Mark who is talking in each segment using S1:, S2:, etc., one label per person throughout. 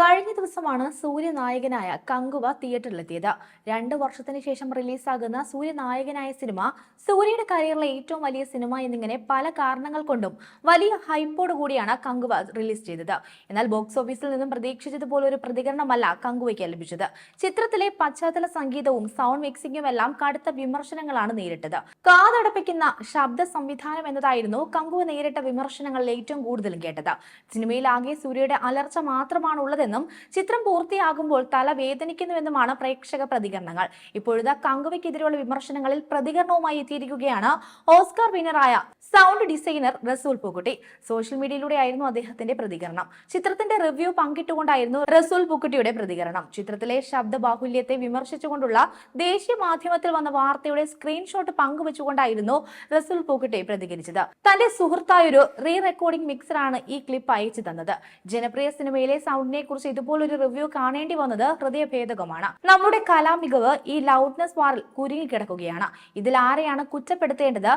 S1: കഴിഞ്ഞ ദിവസമാണ് സൂര്യനായകനായ കങ്കുവ തിയേറ്ററിലെത്തിയത്. രണ്ട് വർഷത്തിന് ശേഷം റിലീസാകുന്ന സൂര്യനായകനായ സിനിമ സൂര്യയുടെ കരിയറിലെ ഏറ്റവും വലിയ സിനിമ എന്നിങ്ങനെ പല കാരണങ്ങൾ കൊണ്ടും വലിയ ഹൈപ്പോട് കൂടിയാണ് കങ്കുവ റിലീസ് ചെയ്തത്. എന്നാൽ ബോക്സ് ഓഫീസിൽ നിന്നും പ്രതീക്ഷിച്ചതുപോലെ ഒരു പ്രതികരണമല്ല കങ്കുവയ്ക്ക് ലഭിച്ചത്. ചിത്രത്തിലെ പശ്ചാത്തല സംഗീതവും സൗണ്ട് മിക്സിംഗും എല്ലാം കടുത്ത വിമർശനങ്ങളാണ് നേരിട്ടത്. കാതടപ്പിക്കുന്ന ശബ്ദ സംവിധാനം എന്നതായിരുന്നു കങ്കുവ നേരിട്ട വിമർശനങ്ങളിൽ ഏറ്റവും കൂടുതലും കേട്ടത്. സിനിമയിൽ ആകെ സൂര്യയുടെ അലർച്ച മാത്രമാണ് ഉള്ളതെന്നും ചിത്രം പൂർത്തിയാകുമ്പോൾ തല വേദനിക്കുന്നുവെന്നുമാണ് പ്രേക്ഷക പ്രതികരണങ്ങൾ. ഇപ്പോഴത്തെ കങ്കുവയ്ക്കെതിരെയുള്ള വിമർശനങ്ങളിൽ പ്രതികരണവുമായി എത്തിയിരിക്കുകയാണ് ഓസ്കാർ വിന്നറായ സൗണ്ട് ഡിസൈനർ റസൂൽ പൂക്കുട്ടി. സോഷ്യൽ മീഡിയയിലൂടെ ആയിരുന്നു അദ്ദേഹത്തിന്റെ പ്രതികരണം. ചിത്രത്തിന്റെ റിവ്യൂ പങ്കിട്ടുകൊണ്ടായിരുന്നു റസൂൽ പൂക്കുട്ടിയുടെ പ്രതികരണം. ചിത്രത്തിലെ ശബ്ദ ബാഹുല്യത്തെ വിമർശിച്ചുകൊണ്ടുള്ള ദേശീയ മാധ്യമത്തിൽ വന്ന വാർത്തയുടെ സ്ക്രീൻഷോട്ട് പങ്കുവച്ചുകൊണ്ടായിരുന്നു റസൂൽ പൂക്കുട്ടി പ്രതികരിച്ചത്. തന്റെ സുഹൃത്തായൊരു റീ റെക്കോർഡിംഗ് മിക്സറാണ് ഈ ക്ലിപ്പ് അയച്ചു തന്നത്. ജനപ്രിയ സിനിമയിലെ സൗണ്ടിനെ കുറിച്ച് ഇതുപോലൊരു റിവ്യൂ കാണേണ്ടി വന്നത് ഹൃദയഭേദകമാണ്. നമ്മുടെ കലാമികവ് ഈ ലൗഡ്നെസ് വാറിൽ കുരുങ്ങിക്കിടക്കുകയാണ്. ഇതിൽ ആരെയാണ് കുറ്റപ്പെടുത്തേണ്ടത്?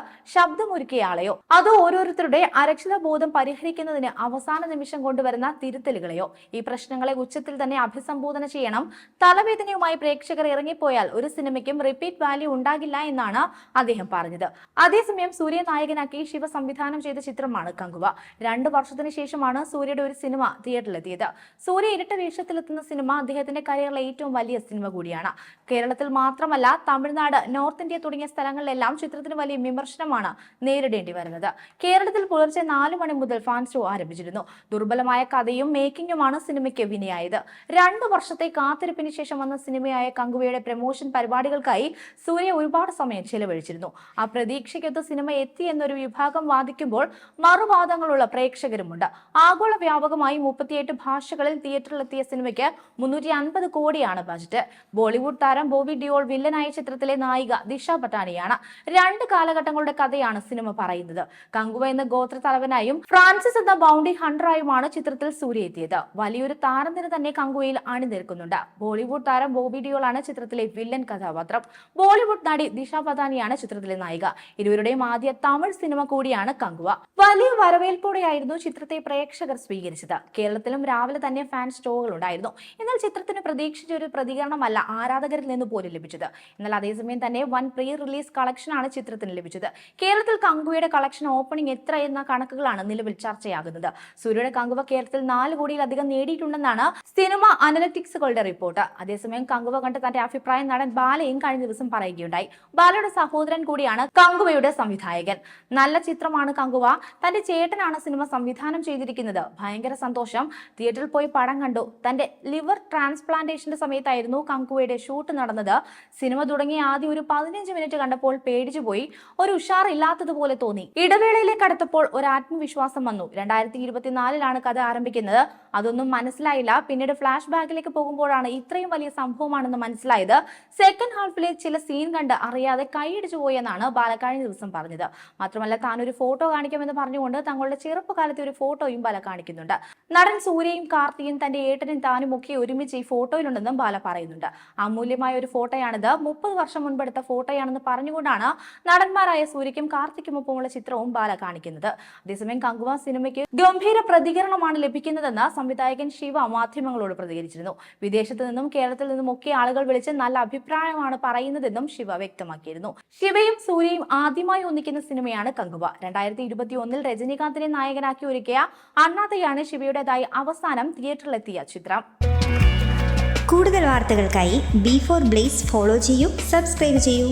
S1: ശബ്ദമൊരുക്കിയയാളെയോ അതോ ഓരോരുത്തരുടെ അരക്ഷിത ബോധം പരിഹരിക്കുന്നതിന് അവസാന നിമിഷം കൊണ്ടുവരുന്ന തിരുത്തലുകളെയോ? ഈ പ്രശ്നങ്ങളെ ഉച്ചത്തിൽ തന്നെ അഭിസംബോധന ചെയ്യണം. തലവേദനയുമായി പ്രേക്ഷകർ ഇറങ്ങിപ്പോയാൽ ഒരു സിനിമയ്ക്കും റിപ്പീറ്റ് വാല്യൂ ഉണ്ടാകില്ല എന്നാണ് അദ്ദേഹം പറഞ്ഞത്. അതേസമയം സൂര്യ നായകനാക്കി ശിവ സംവിധാനം ചെയ്ത ചിത്രമാണ് കങ്കുവ. രണ്ടു വർഷത്തിന് ശേഷമാണ് സൂര്യയുടെ ഒരു സിനിമ തിയേറ്ററിലെത്തിയത്. സൂര്യ ഇരട്ട വേഷത്തിലെത്തുന്ന സിനിമ അദ്ദേഹത്തിന്റെ കരിയറിലെ ഏറ്റവും വലിയ സിനിമ കൂടിയാണ്. കേരളത്തിൽ മാത്രമല്ല തമിഴ്നാട് നോർത്ത് ഇന്ത്യ തുടങ്ങിയ സ്ഥലങ്ങളിലെല്ലാം ചിത്രത്തിന് വലിയ വിമർശനമാണ് നേരിടേണ്ടി വരുന്നത്. കേരളത്തിൽ പുലർച്ചെ നാലു മണി മുതൽ ഫാൻ ഷോ ആരംഭിച്ചിരുന്നു. ദുർബലമായ കഥയും മേക്കിങ്ങുമാണ് സിനിമയ്ക്ക് വിനയായത്. രണ്ടു വർഷത്തെ കാത്തിരിപ്പിന് ശേഷം വന്ന സിനിമയായ കങ്കുവയുടെ പ്രമോഷൻ പരിപാടികൾക്കായി സൂര്യ ഒരുപാട് സമയം ചെലവഴിച്ചിരുന്നു. ആ പ്രതീക്ഷയ്ക്കൊത്ത് സിനിമ എത്തി എന്നൊരു വിഭാഗം വാദിക്കുമ്പോൾ മറുവാദങ്ങളുള്ള പ്രേക്ഷകരുമുണ്ട്. ആഗോള വ്യാപകമായി മുപ്പത്തിയെട്ട് ഭാഷകളിൽ തിയേറ്ററിലെത്തിയ സിനിമയ്ക്ക് മുന്നൂറ്റി അൻപത് കോടിയാണ് ബജറ്റ്. ബോളിവുഡ് താരം ബോബി ഡിയോൾ വില്ലനായ ചിത്രത്തിലെ നായിക ദിശ പട്ടാണിയാണ്. രണ്ട് കാലഘട്ടങ്ങളുടെ കഥയാണ് സിനിമ പറയുന്നത്. കങ്കുവ എന്ന ഗോത്ര തലവനായും ഫ്രാൻസിസ് എന്ന ബൗണ്ടി ഹണ്ടറായുമാണ് ചിത്രത്തിൽ സൂര്യ എത്തിയത് വലിയൊരു താരനിര തന്നെ കങ്കുവയിൽ അണിനിരക്കുന്നുണ്ട്. ബോളിവുഡ് താരം ബോബി ഡിയോളാണ് ചിത്രത്തിലെ വില്ലൻ കഥാപാത്രം. ബോളിവുഡ് നടി ദിശ പതാനിയാണ് ചിത്രത്തിലെ നായിക. ഇരുവരുടെയും ആദ്യ തമിഴ് സിനിമ കൂടിയാണ് കങ്കുവ. വലിയ വരവേൽപ്പോടെയായിരുന്നു ചിത്രത്തെ പ്രേക്ഷകർ സ്വീകരിച്ചത്. കേരളത്തിലും രാവിലെ തന്നെ ഫാൻ സ്റ്റോകൾ ഉണ്ടായിരുന്നു. എന്നാൽ ചിത്രത്തിന് പ്രതീക്ഷിച്ച ഒരു പ്രതികരണമല്ല ആരാധകരിൽ നിന്ന് പോലും ലഭിച്ചത്. എന്നാൽ അതേസമയം തന്നെ വൻ പ്രീ റിലീസ് കളക്ഷനാണ് ചിത്രത്തിന് ലഭിച്ചത്. കേരളത്തിൽ കങ്കുവയുടെ കളക്ഷൻ ഓപ്പണിംഗ് എത്ര എന്ന കണക്കുകളാണ് നിലവിൽ ചർച്ചയാകുന്നത്. സൂര്യയുടെ കങ്കുവ കേരളത്തിൽ നാല് കോടിയിലധികം നേടിയിട്ടുണ്ടെന്നാണ് സിനിമ അനലറ്റിക്സുകളുടെ റിപ്പോർട്ട്. അതേസമയം കങ്കുവ കണ്ട് തന്റെ അഭിപ്രായം നടൻ ബാലയും കഴിഞ്ഞ ദിവസം പറയുകയുണ്ടായി. ബാലയുടെ സഹോദരൻ കൂടിയാണ് കങ്കുവയുടെ സംവിധായകൻ. നല്ല ചിത്രമാണ് കങ്കുവ. തന്റെ ചേട്ടനാണ് സിനിമ സംവിധാനം ചെയ്തിരിക്കുന്നത്. ഭയങ്കര സന്തോഷം. തിയേറ്ററിൽ പോയി പടം കണ്ടു. തന്റെ ലിവർ ട്രാൻസ്പ്ലാന്റേഷന്റെ സമയത്തായിരുന്നു കങ്കുവയുടെ ഷൂട്ട് നടന്നത്. സിനിമ തുടങ്ങിയ ആദ്യം ഒരു പതിനഞ്ച് മിനിറ്റ് കണ്ടപ്പോൾ പേടിച്ചു പോയി ഒരു ഉഷാറില്ലാത്തതുപോലെ തോന്നി. ഇടവേളയിലേക്ക് അടുത്തപ്പോൾ ഒരു ആത്മവിശ്വാസം വന്നു. രണ്ടായിരത്തി ഇരുപത്തിനാലിലാണ് കഥ ആരംഭിക്കുന്നത്. അതൊന്നും മനസ്സിലായില്ല. പിന്നീട് ഫ്ലാഷ് ബാക്കിലേക്ക് പോകുമ്പോഴാണ് ഇത്രയും വലിയ സംഭവമാണെന്ന് മനസ്സിലായത്. സെക്കൻഡ് ഹാഫിലെ ചില സീൻ കണ്ട് അറിയാതെ കൈയടിച്ചു പോയെന്നാണ് ബാലക്കാഴി ദിവസം പറഞ്ഞത്. മാത്രമല്ല താൻ ഒരു ഫോട്ടോ കാണിക്കുമെന്ന് പറഞ്ഞുകൊണ്ട് തങ്ങളുടെ ചെറുപ്പകാലത്തെ ഒരു ഫോട്ടോയും ബാല കാണിക്കുന്നുണ്ട്. നടൻ സൂര്യയും കാർത്തിയും തന്റെ ഏട്ടനും താനും ഒക്കെ ഒരുമിച്ച് ഈ ഫോട്ടോയിലുണ്ടെന്നും ബാല പറയുന്നുണ്ട്. അമൂല്യമായ ഒരു ഫോട്ടോയാണിത്. മുപ്പത് വർഷം മുൻപെടുത്ത ഫോട്ടോയാണെന്ന് പറഞ്ഞുകൊണ്ടാണ് നടന്മാരായ സൂര്യക്കും കാർത്തിക്കും ഒപ്പമുള്ള ചിത്രവും ബാല കാണിക്കുന്നത്. അതേസമയം കങ്കുവ സിനിമയ്ക്ക് ഗംഭീര പ്രതികരണമാണ് ലഭിക്കുന്നതെന്ന് സംവിധായകൻ ശിവ മാധ്യമങ്ങളോട് പ്രതികരിച്ചിരുന്നു. വിദേശത്ത് നിന്നും കേരളത്തിൽ നിന്നും ഒക്കെ ആളുകൾ വിളിച്ച് നല്ല അഭിപ്രായമാണ് പറയുന്നതെന്നും ശിവ വ്യക്തമാക്കിയിരുന്നു. ശിവയും സൂര്യയും ആദ്യമായി ഒന്നിക്കുന്ന സിനിമയാണ് കങ്കുവ. രണ്ടായിരത്തി ഇരുപത്തി ഒന്നിൽ രജനീകാന്തിനെ നായകനാക്കി ഒരുക്കിയ അണ്ണാതയാണ് ശിവയുടേതായി അവസാനം തിയേറ്ററിലെത്തിയ ചിത്രം.
S2: കൂടുതൽ വാർത്തകൾക്കായി ബി ഫോർ ബ്ലേസ് ഫോളോ ചെയ്യൂ സബ്സ്ക്രൈബ് ചെയ്യൂ.